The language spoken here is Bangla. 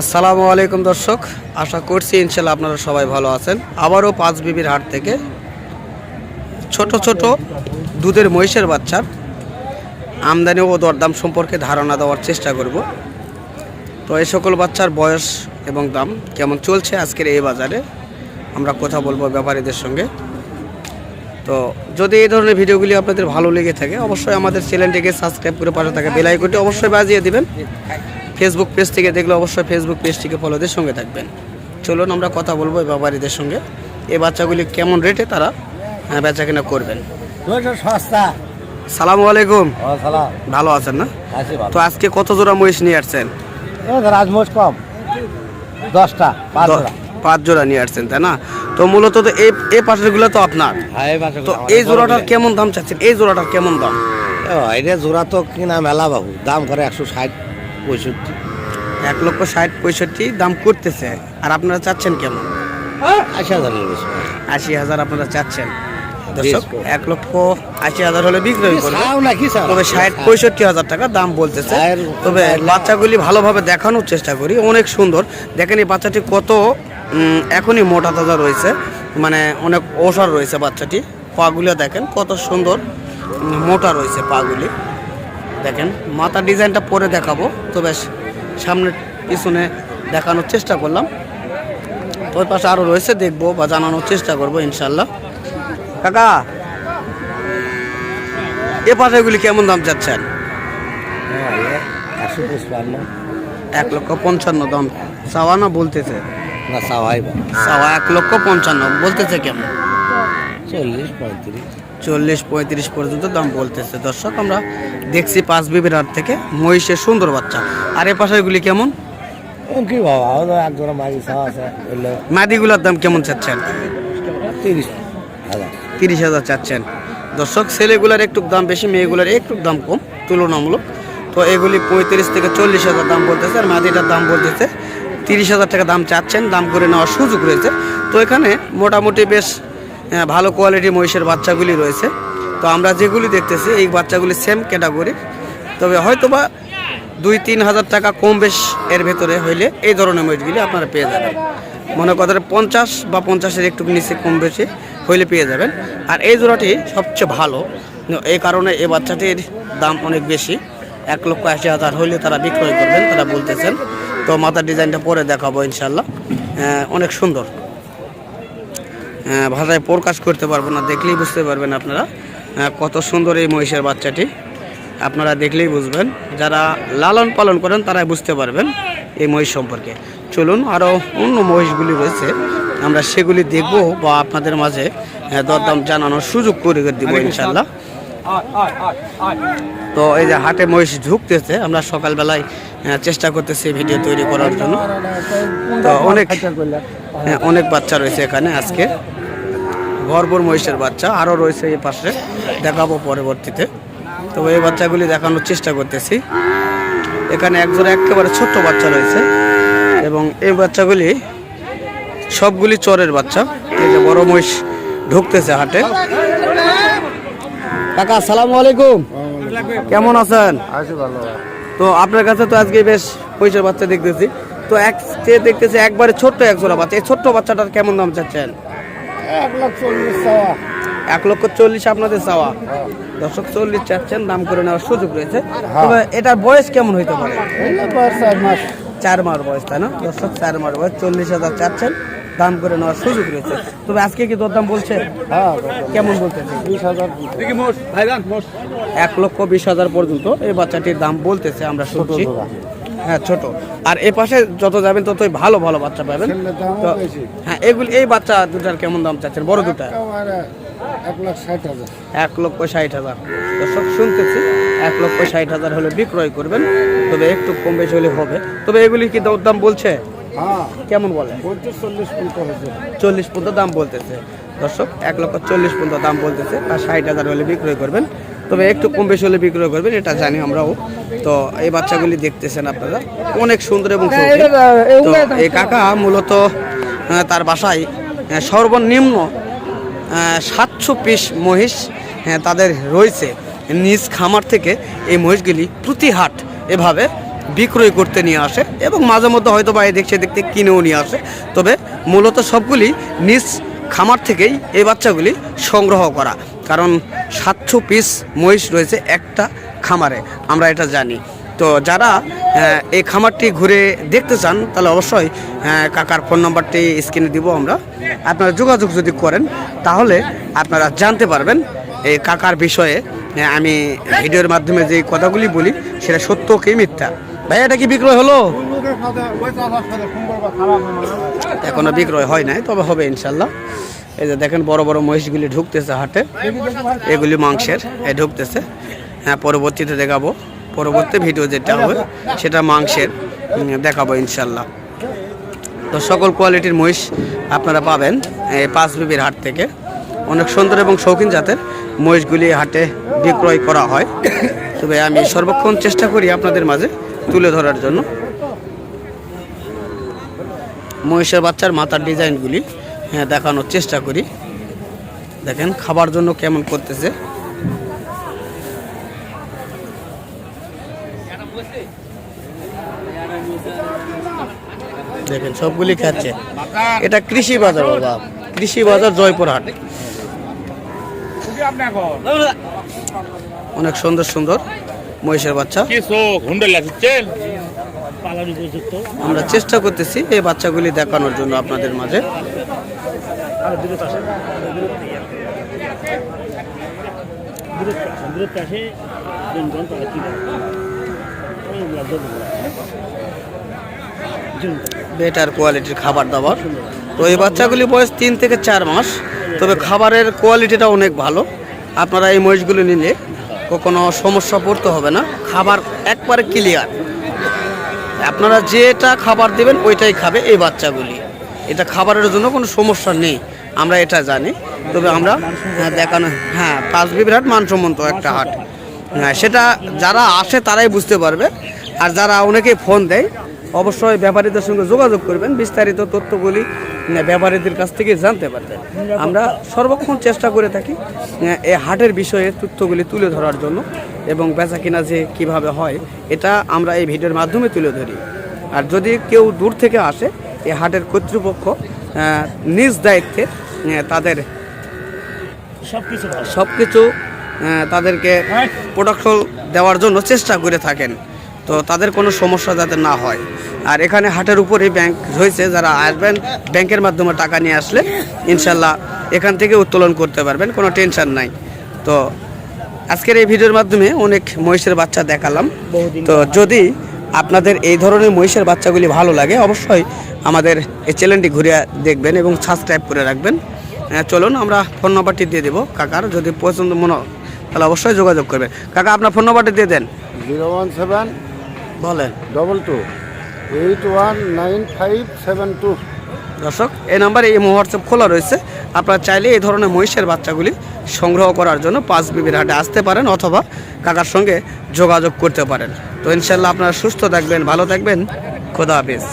আসসালামু আলাইকুম দর্শক, আশা করছি ইনশাল্লাহ আপনারা সবাই ভালো আছেন। আবারও পাঁচ বিবির হাট থেকে ছোট ছোট দুধের মহিষের বাচ্চার আমদানি ও দরদাম সম্পর্কে ধারণা দেওয়ার চেষ্টা করব। তো এই সকল বাচ্চার বয়স এবং দাম কেমন চলছে আজকের এই বাজারে, আমরা কথা বলব ব্যাপারীদের সঙ্গে। তো যদি এই ধরনের ভিডিওগুলি আপনাদের ভালো লেগে থাকে অবশ্যই আমাদের চ্যানেলটিকে সাবস্ক্রাইব করে পাশে থাকা বেল আইকনটি অবশ্যই বাজিয়ে দেবেন। ফেসবুক পেজ থেকে দেখলে অবশ্যই ফেসবুক পেজটিকে ফলোদের সঙ্গে থাকবেন। চলুন আমরা কথা বলব এই ব্যাপারীদের সঙ্গে। এই বাচ্চাগুলি কেমন রেটে তারা আহ, বেচা কেনা করবেন সস্তা। সালামু আলাইকুম। ভালো আছেন না? তো আজকে কত জোড়া মহিষ নিয়ে আসছেন? রাজমোষ কম। দশটা পাঁচ জোড়া নিয়ে আসছেন তাই না? তো মূলত তো এই এই পাশেরগুলো তো আপনার। তো এই জোড়াটার কেমন দাম চাচ্ছেন? এই জোড়াটার কেমন দাম? এটা জোড়া তো কিনা মেলা বাবু। দাম করে একশো ষাট পঁয়ষট্টি। এক লক্ষ ষাট পঁয়ষট্টি দাম করতেছে। আর আপনারা চাচ্ছেন কেমন? আশি হাজার আশি হাজার আপনারা চাচ্ছেন। দর্শক এক লক্ষ আশি হাজার হলে বিক্রয় করবে তবে ষাট পঁয়ষট্টি হাজার টাকা দাম বলতেছে। তবে বাচ্চাগুলি ভালোভাবে দেখানোর চেষ্টা করি। অনেক সুন্দর। দেখেন এই বাচ্চাটি কত এখনই মোটা তাজা রয়েছে। মানে অনেক ওষার রয়েছে বাচ্চাটি। পাগুলো দেখেন কত সুন্দর মোটা রয়েছে পাগুলি। দেখেন মাথা ডিজাইনটা পরে দেখাবো। তবে সামনে পিছনে দেখানোর চেষ্টা করলাম। ওই পাশে আরও রয়েছে দেখব বা জানানোর চেষ্টা করব ইনশাল্লাহ কাকা এ পাশেগুলি কেমন দাম চাচ্ছেন? এক লক্ষ পঞ্চান্ন দাম। চাওয়া না বলতেছে? না চাওয়াই বা চাওয়া এক লক্ষ পঞ্চান্ন বলতেছে কেমন? চল্লিশ পঁয়ত্রিশ। চল্লিশ পঁয়ত্রিশ পর্যন্ত দাম বলতেছে। দর্শক আমরা দেখছি পাঁচ বিবির হাট থেকে মহিষের সুন্দর বাচ্চা। আর এ পাশেগুলি কেমন? ও কি বাবা আছে। মাদিগুলোর দাম কেমন চাচ্ছেন? তিরিশ হাজার। তিরিশ হাজার চাচ্ছেন। দর্শক ছেলেগুলার একটু দাম বেশি মেয়েগুলার একটু দাম কম তুলনামূলক। তো এগুলি পঁয়ত্রিশ থেকে চল্লিশ হাজার দাম বলতেছে আর মাদিটার দাম বলতেছে তিরিশ হাজার টাকা দাম চাচ্ছেন, দাম করে নেওয়ার সুযোগ রয়েছে। তো এখানে মোটামুটি বেশ ভালো কোয়ালিটি মহিষের বাচ্চাগুলি রয়েছে। তো আমরা যেগুলি দেখতেছি, এই বাচ্চাগুলি সেম ক্যাটাগরি তবে হয়তোবা দুই তিন হাজার টাকা কম বেশ এর ভেতরে হইলে এই ধরনের মহিষগুলি আপনারা পেয়ে যাবেন। মনে করেন পঞ্চাশ বা পঞ্চাশের একটু নিচে কম বেশি হইলে পেয়ে যাবেন। আর এই জোড়াটি সবচেয়ে ভালো এই কারণে এই বাচ্চাটির দাম অনেক বেশি। এক লক্ষ আশি হাজার হইলে তারা বিক্রয় করবেন, তারা বলতেছেন। তো মাথার ডিজাইনটা পরে দেখাবো ইনশাল্লাহ অনেক সুন্দর। ভাষায় প্রকাশ করতে পারব না, দেখলেই বুঝতে পারবেন আপনারা কত সুন্দর এই মহিষের বাচ্চাটি। আপনারা দেখলেই বুঝবেন, যারা লালন পালন করেন তারাই বুঝতে পারবেন এই মহিষ সম্পর্কে। চলুন আরও অন্য মহিষগুলি রয়েছে, আমরা সেগুলি দেখব বা আপনাদের মাঝে দরদাম জানানোর সুযোগ করে দিব ইনশাল্লাহ তো এই যে হাটে মহিষ ঢুকতেছে আমরা সকালবেলায় চেষ্টা করতেছি ভিডিও তৈরি করার জন্য। তো অনেক হ্যাঁ, অনেক বাচ্চা রয়েছে এখানে আজকে। ভরপুর মহিষের বাচ্চা আরও রয়েছে এই পাশে দেখাবো পরবর্তীতে। তো এই বাচ্চাগুলি দেখানোর চেষ্টা করতেছি। এখানে একজোড়া একেবারে ছোট্ট বাচ্চা রয়েছে এবং এই বাচ্চাগুলি সবগুলি চরের বাচ্চা। এই যে বড় মহিষ ঢুকতেছে হাটে। কাকা আসসালামু আলাইকুম। কেমন আছেন? তো আপনার কাছে তো আজকে বেশ পয়সার বাচ্চা দেখতেছি। তো এক দেখতেছি একবারে ছোট্ট এক জোড়া বাচ্চা। এই ছোট্ট বাচ্চাটার কেমন দাম চাচ্ছেন? এক লক্ষ চল্লিশ আপনাদের চাওয়া। দর্শক চল্লিশ চাচ্ছেন দাম করে নেওয়ার সুযোগ রয়েছে। তবে এটার বয়স কেমন হইতে পারে? চার মাস। চার মাস বয়স তাই না? দর্শক চার মাস বয়স চল্লিশ হাজার চাচ্ছেন। দাম করে নেওয়ার সুযোগ রয়েছে। তবে আজকে কি দরদাম বলছে? হ্যাঁ। কেমন বলতেছে বিশ হাজার। এক লক্ষ বিশ হাজার পর্যন্ত এই বাচ্চাটির দাম বলতেছে আমরা শুনছি। হ্যাঁ ছোট। আর এ পাশে যত যাবেন ততই ভালো ভালো বাচ্চা পাবেন। তো হ্যাঁ এগুলি এই বাচ্চা দুটার কেমন দাম চাচ্ছেন? বড় দুটা। এক লাখ ষাট হাজার। এক লক্ষ ষাট হাজার। দর্শক শুনতেছি এক লক্ষ ষাট হাজার হলে বিক্রয় করবেন। তবে একটু কম বেশি হলে হবে। তবে এগুলি কি দর দাম বলছে? কেমন বলে? চল্লিশ পর্যন্ত দাম বলতেছে। দর্শক এক লক্ষ চল্লিশ পর্যন্ত দাম বলতেছে আর ষাট হাজার হলে বিক্রয় করবেন। তবে একটু কম বেশি হলে বিক্রয় করবেন এটা জানি আমরাও। তো এই বাচ্চাগুলি দেখতেছেন আপনারা অনেক সুন্দর এবং। তো এই কাকা মূলত তার বাসায় সর্বনিম্ন সাতশো পিস মহিষ তাদের রয়েছে। নিজ খামার থেকে এই মহিষগুলি প্রতি হাট এভাবে বিক্রয় করতে নিয়ে আসে এবং মাঝে মধ্যে হয়তো বা দেখছে দেখতে কিনেও নিয়ে আসে। তবে মূলত সবগুলি নিজ খামার থেকেই এই বাচ্চাগুলি সংগ্রহ করা। কারণ সাতশো পিস মহিষ রয়েছে একটা খামারে, আমরা এটা জানি। তো যারা এই খামারটি ঘুরে দেখতে চান, তাহলে অবশ্যই কাকার ফোন নাম্বারটি স্ক্রিনে দিব আমরা। আপনারা যোগাযোগ যদি করেন, তাহলে আপনারা জানতে পারবেন এই কাকার বিষয়ে আমি ভিডিওর মাধ্যমে যে কথাগুলি বলি, সেটা সত্য কি মিথ্যা। ভাই, এটা কি বিক্রয় হলো? এখনও বিক্রয় হয় নাই, তবে হবে ইনশাল্লাহ। এই যে দেখেন, বড় বড় মহিষগুলি ঢুকতেছে হাটে। এগুলি মাংসের এ ঢুকতেছে। হ্যাঁ পরবর্তীতে দেখাবো। পরবর্তী ভিডিও যেটা হবে, সেটা মাংসের দেখাবো ইনশাল্লাহ। তো সকল কোয়ালিটির মহিষ আপনারা পাবেন এই পাঁচ বিবির হাট থেকে। অনেক সুন্দর এবং শৌখিন জাতের মহিষগুলি হাটে বিক্রয় করা হয়। তবে আমি সর্বক্ষণ চেষ্টা করি আপনাদের মাঝে তুলে ধরার জন্য। মহিষের বাচ্চার মাথার ডিজাইনগুলি হ্যাঁ দেখানোর চেষ্টা করি। দেখেন খাবার জন্য কেমন করতেছে। দেখেন সবগুলি খাচ্ছে। এটা কৃষি বাজার বাবা। কৃষি বাজার জয়পুরহাট। অনেক সুন্দর সুন্দর। মহিষের বাচ্চা। আমরা চেষ্টা করতেছি এই বাচ্চাগুলি দেখানোর জন্য আপনাদের মাঝে। বেটার কোয়ালিটির খাবার দাবার। তো এই বাচ্চাগুলি বয়স তিন থেকে চার মাস তবে খাবারের কোয়ালিটিটা অনেক ভালো। আপনারা এই মহিষগুলো নিলে কখনো সমস্যা পড়তে হবে না। খাবার একবারে ক্লিয়ার আপনারা যেটা খাবার দেবেন ওইটাই খাবে এই বাচ্চাগুলি। এটা খাবারের জন্য কোনো সমস্যা নেই আমরা এটা জানি। তবে আমরা হ্যাঁ, দেখানো হ্যাঁ পাঁচ হাট মানসম্মত একটা হাট। হ্যাঁ সেটা যারা আসে তারাই বুঝতে পারবে। আর যারা অনেকেই ফোন দেয় অবশ্যই ব্যাপারীদের সঙ্গে যোগাযোগ করবেন বিস্তারিত তথ্যগুলি ব্যাপারীদের কাছ থেকে জানতে পারবেন আমরা সর্বক্ষণ চেষ্টা করে থাকি এই হাটের বিষয়ে তথ্যগুলি তুলে ধরার জন্য এবং বেচা কিনা যে কীভাবে হয় এটা আমরা এই ভিডিওর মাধ্যমে তুলে ধরি। আর যদি কেউ দূর থেকে আসে এই হাটের কর্তৃপক্ষ নিজ দায়িত্বে তাদের সব কিছু সব কিছু তাদেরকে প্রোডাকশন দেওয়ার জন্য চেষ্টা করে থাকেন। তো তাদের কোনো সমস্যা যাতে না হয়। আর এখানে হাটের উপরেই ব্যাংক রয়েছে যারা আসবেন ব্যাংকের মাধ্যমে টাকা নিয়ে আসলে ইনশাল্লাহ এখান থেকে উত্তোলন করতে পারবেন কোনো টেনশন নাই। তো আজকের এই ভিডিওর মাধ্যমে অনেক মহিষের বাচ্চা দেখালাম। তো যদি আপনাদের এই ধরনের মহিষের বাচ্চাগুলি ভালো লাগে অবশ্যই আমাদের এই চ্যানেলটি ঘুরে দেখবেন এবং সাবস্ক্রাইব করে রাখবেন। হ্যাঁ, চলুন আমরা ফোন নাম্বারটি দিয়ে দেবো কাকার যদি পছন্দ মনে হয়, তাহলে অবশ্যই যোগাযোগ করবেন। কাকা আপনার ফোন নাম্বারটি দিয়ে দেন। জিরো ওয়ান সেভেন বলেন। Double two eight one nine five seven two দর্শক এই নাম্বারে এই হোয়াটসঅ্যাপ খোলা রয়েছে। আপনারা চাইলে এই ধরনের মহিষের বাচ্চাগুলি সংগ্রহ করার জন্য পাঁচ বিবির হাটে আসতে পারেন অথবা কাকার সঙ্গে যোগাযোগ করতে পারেন। তো ইনশাল্লাহ আপনারা সুস্থ থাকবেন ভালো থাকবেন। খোদা হাফিজ।